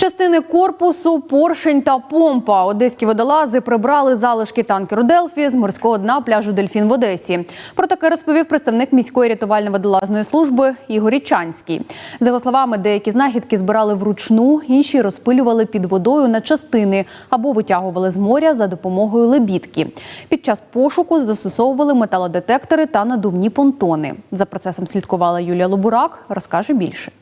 Частини корпусу, поршень та помпа. Одеські водолази прибрали залишки танкеру Делфі з морського дна пляжу Дельфін в Одесі. Про таке розповів представник міської рятувально-водолазної служби Ігор Ічанський. За його словами, деякі знахідки збирали вручну, інші розпилювали під водою на частини або витягували з моря за допомогою лебідки. Під час пошуку застосовували металодетектори та надувні понтони. За процесом слідкувала Юлія Лобурак. Розкаже більше.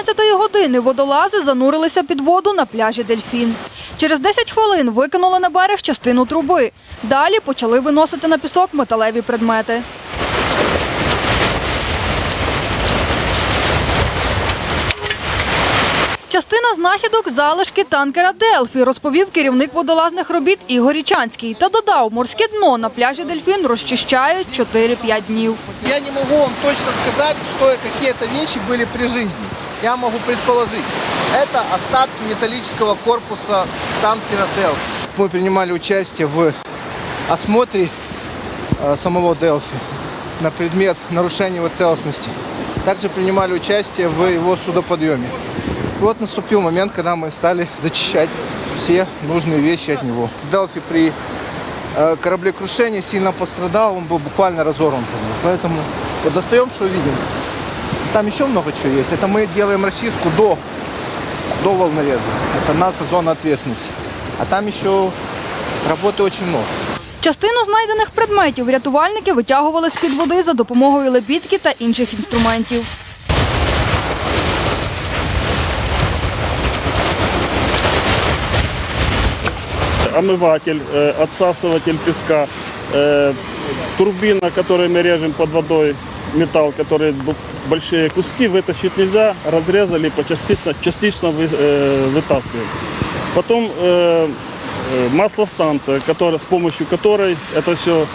Близько 12-ї години водолази занурилися під воду на пляжі Дельфін. Через 10 хвилин викинули на берег частину труби. Далі почали виносити на пісок металеві предмети. Частина знахідок залишки танкера Делфі, розповів керівник водолазних робіт Ігор Ічанський. Та додав, морське дно на пляжі Дельфін розчищають 4-5 днів. Я не могу вам точно сказать, что какие-то вещи были при жизни. Я могу предположить. Это остатки металлического корпуса танкера Делфи. Мы принимали участие в осмотре э, самого Делфи на предмет нарушения его целостности. Также принимали участие в его судоподъеме. Вот наступил момент, когда мы стали зачищать все нужные вещи от него. Делфи при э, кораблекрушении сильно пострадал, он был буквально разорван. Поэтому вот достаем, что видим. Там еще много чего есть. Это мы делаем расчистку до, до волнореза. Это наша зона ответственности. А там еще работы очень много. Частину знайдених предметів рятувальники витягували з-під води за допомогою лебідки та інших інструментів. омыватель, э, отсасыватель песка, э, турбина, которой мы режем под водой, металл, который б- большие куски вытащить нельзя, разрезали, по частично, частично вы- э, вытаскиваем. Потом э, э, маслостанция, которая, с помощью которой это все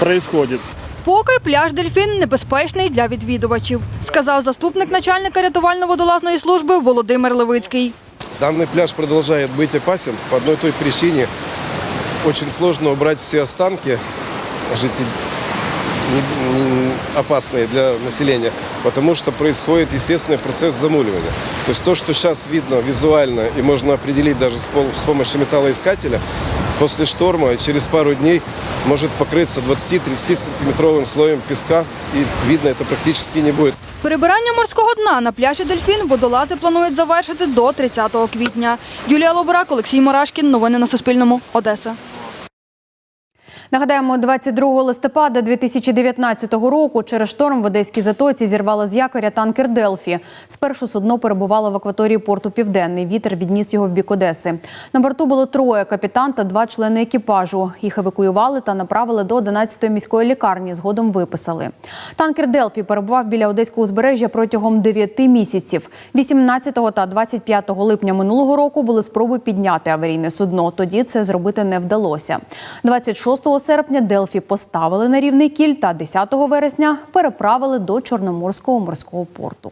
происходит. Поки пляж Дельфін небезпечний для відвідувачів, сказав заступник начальника рятувально-водолазної служби Володимир Левицький. Данный пляж продолжает быть опасен по одной той причине. Очень сложно убрать все останки жителей не- не- опасные для населения, потому что происходит естественный процесс замуливания. То есть то, что сейчас видно визуально и можно определить даже с, пол- с помощью металлоискателя, после шторма через пару дней может покрыться 20-30 сантиметровым слоем песка, и видно это практически не будет. Перебирання морського дна на пляжі Дельфін водолази планують завершити до 30 квітня. Юлія Лобурак, Олексій Марашкін. Новини на Суспільному. Одеса. Нагадаємо, 22 листопада 2019 року через шторм в Одеській затоці зірвало з якоря танкер Делфі. Спершу судно перебувало в акваторії порту Південний. Вітер відніс його в бік Одеси. На борту було троє капітан та два члени екіпажу. Їх евакуювали та направили до 11-ї міської лікарні. Згодом виписали. Танкер Делфі перебував біля одеського узбережжя протягом 9 місяців. 18 та 25 липня минулого року були спроби підняти аварійне судно. Тоді це зробити не вдалося. 26 серпня Делфі поставили на рівний кіль та 10 вересня переправили до Чорноморського морського порту.